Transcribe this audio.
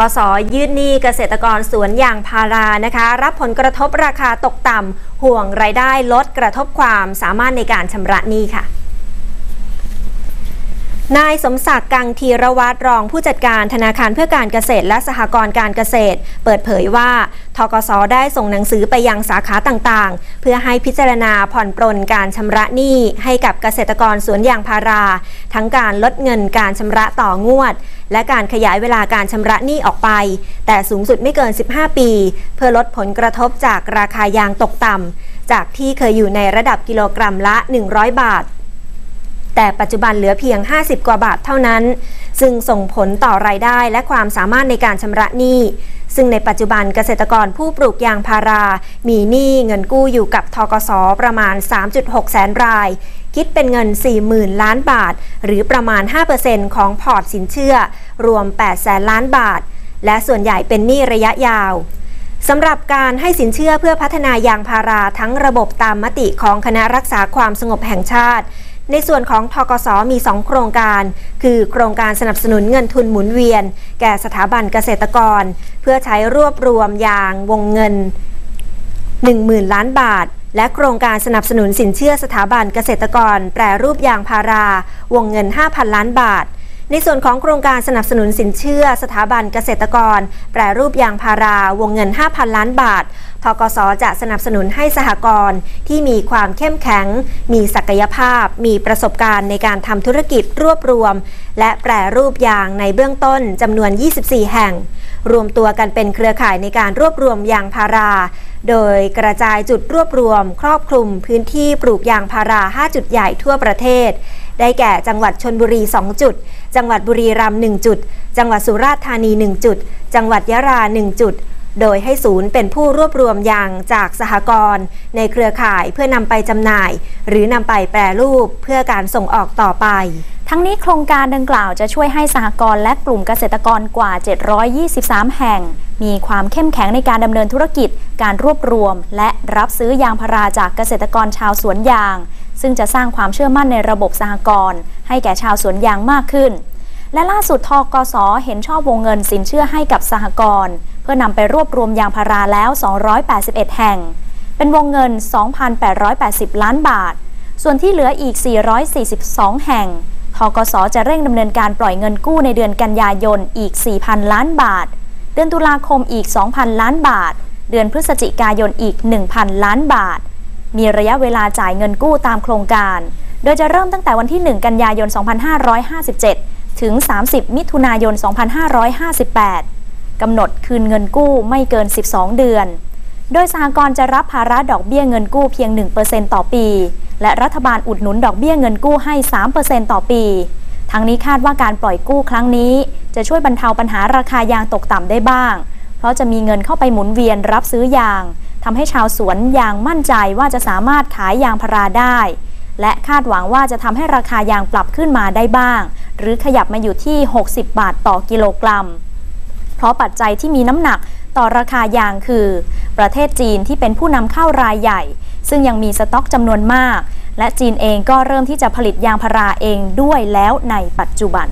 กสยืดหนี้เกษตรกรสวนยางพารานะคะ รับผลกระทบราคาตกต่ำห่วงรายได้ลดกระทบความสามารถในการชำระหนี้ค่ะ นายสมศักดิ์กังทีรวัตรรองผู้จัดการธนาคารเพื่อการเกษตรและสหกรณ์การเกษตร เปิดเผยว่าทกสได้ส่งหนังสือไปยังสาขาต่างๆ เพื่อให้พิจารณาผ่อนปรนการชำระหนี้ให้กับเกษตรกรสวนยางพารา ทั้งการลดเงินการชำระต่องวด และการขยายเวลาการชำระหนี้ออกไป แต่สูงสุดไม่เกิน 15 ปี เพื่อลดผลกระทบจากราคายางตกต่ำจากที่เคยอยู่ในระดับกิโลกรัมละ 100 บาท แต่ปัจจุบันเหลือเพียง 50 กว่าบาทเท่านั้น ซึ่งส่งผลต่อรายได้และความสามารถในการชำระหนี้ ซึ่งในปัจจุบันเกษตรกรผู้ปลูกยางพารา มีหนี้เงินกู้อยู่กับทกสประมาณ 3.6 แสนราย คิดเป็นเงิน 40,000 ล้านบาท หรือประมาณ 5%ของพอร์ตสินเชื่อ รวม 8 แสนล้านบาท และส่วนใหญ่เป็นหนี้ระยะยาวสำหรับการให้สินเชื่อเพื่อพัฒนายางพาราทั้งระบบตามมติของคณะรักษาความสงบแห่งชาติ ในส่วนของทกสมี 2 โครงการ คือโครงการสนับสนุนเงินทุนหมุนเวียน แก่สถาบันเกษตรกร เพื่อใช้รวบรวมยางวงเงิน 10,000 ล้านบาท และโครงการสนับสนุนสินเชื่อสถาบันเกษตรกร แปรรูปยางพาราวงเงิน 5,000 ล้านบาท ในส่วนของโครงการสนับสนุนสินเชื่อ สถาบันเกษตรกร แปรรูปยางพาราวงเงิน 5,000 ล้านบาท ทกสจะสนับสนุนให้สหกรณ์ที่มีความเข้มแข็ง มีศักยภาพ มีประสบการณ์ในการทำธุรกิจรวบรวม และแปรรูปยางในเบื้องต้นจำนวน 24 แห่ง รวมตัวกันเป็นเครือข่ายในการรวบรวมยางพารา โดยกระจายจุดรวบรวม ครอบคลุมพื้นที่ปลูกยางพารา 5 จุดใหญ่ทั่วประเทศ ได้แก่จังหวัดชนบุรี 2 จุด จังหวัดบุรีรัมย์1จุด จังหวัดสุราษฎร์ธานี 1 จุด จังหวัดยะลา 1 จุด โดยให้ศูนย์เป็นผู้รวบรวมยางจากสหกรณ์ในเครือข่ายเพื่อนำไปจำหน่าย หรือนำไปแปรรูปเพื่อการส่งออกต่อไปทั้งนี้โครงการดังกล่าวจะช่วยให้สหกรณ์และกลุ่มเกษตรกรกว่า 723 แห่ง มีความเข้มแข็งในการดำเนินธุรกิจ การรวบรวม และรับซื้อยางพาราจากเกษตรกรชาวสวนยาง ซึ่งจะสร้างความเชื่อมั่นในระบบสหกรณ์ให้แก่ชาวสวนยางมากขึ้น และล่าสุดทกสเห็นชอบวงเงินสินเชื่อให้กับสหกรณ์พื่อนำไปรวบรวมยางพาราแล้ว 281 แห่ง เป็นวงเงิน 2,880 ล้านบาท ส่วนที่เหลืออีก 442 แห่งทกสจะเร่งดำเนินการปล่อยเงินกู้ในเดือนกันยายนอีก 4,000 ล้านบาท เดือนตุลาคมอีก 2,000 ล้านบาท เดือนพฤศจิกายนอีก 1,000 ล้านบาท มีระยะเวลาจ่ายเงินกู้ตามโครงการ โดยจะเริ่มตั้งแต่วันที่ 1 กันยายน 2557 ถึง 30 มิถุนายน 2558 กำหนดคืนเงินกู้ไม่เกิน 12 เดือน โดยสหกรณ์จะรับภาระดอกเบี้ยเงินกู้เพียง 1%ต่อปี และรัฐบาลอุดหนุนดอกเบี้ยเงินกู้ให้ 3%ต่อปี ทั้งนี้คาดว่าการปล่อยกู้ครั้งนี้ จะช่วยบรรเทาปัญหาราคายางตกต่ำได้บ้าง เพราะจะมีเงินเข้าไปหมุนเวียนรับซื้อยาง ทำให้ชาวสวนยางมั่นใจว่าจะสามารถขายยางพาราได้ และคาดหวังว่าจะทำให้ราคายางปรับขึ้นมาได้บ้าง หรือขยับมาอยู่ที่ 60 บาทต่อกิโลกรัม เพราะปัจจัยที่มีน้ำหนักต่อราคายางคือ ประเทศจีนที่เป็นผู้นำเข้ารายใหญ่ ซึ่งยังมีสต็อกจำนวนมาก และจีนเองก็เริ่มที่จะผลิตยางพาราเองด้วยแล้วในปัจจุบัน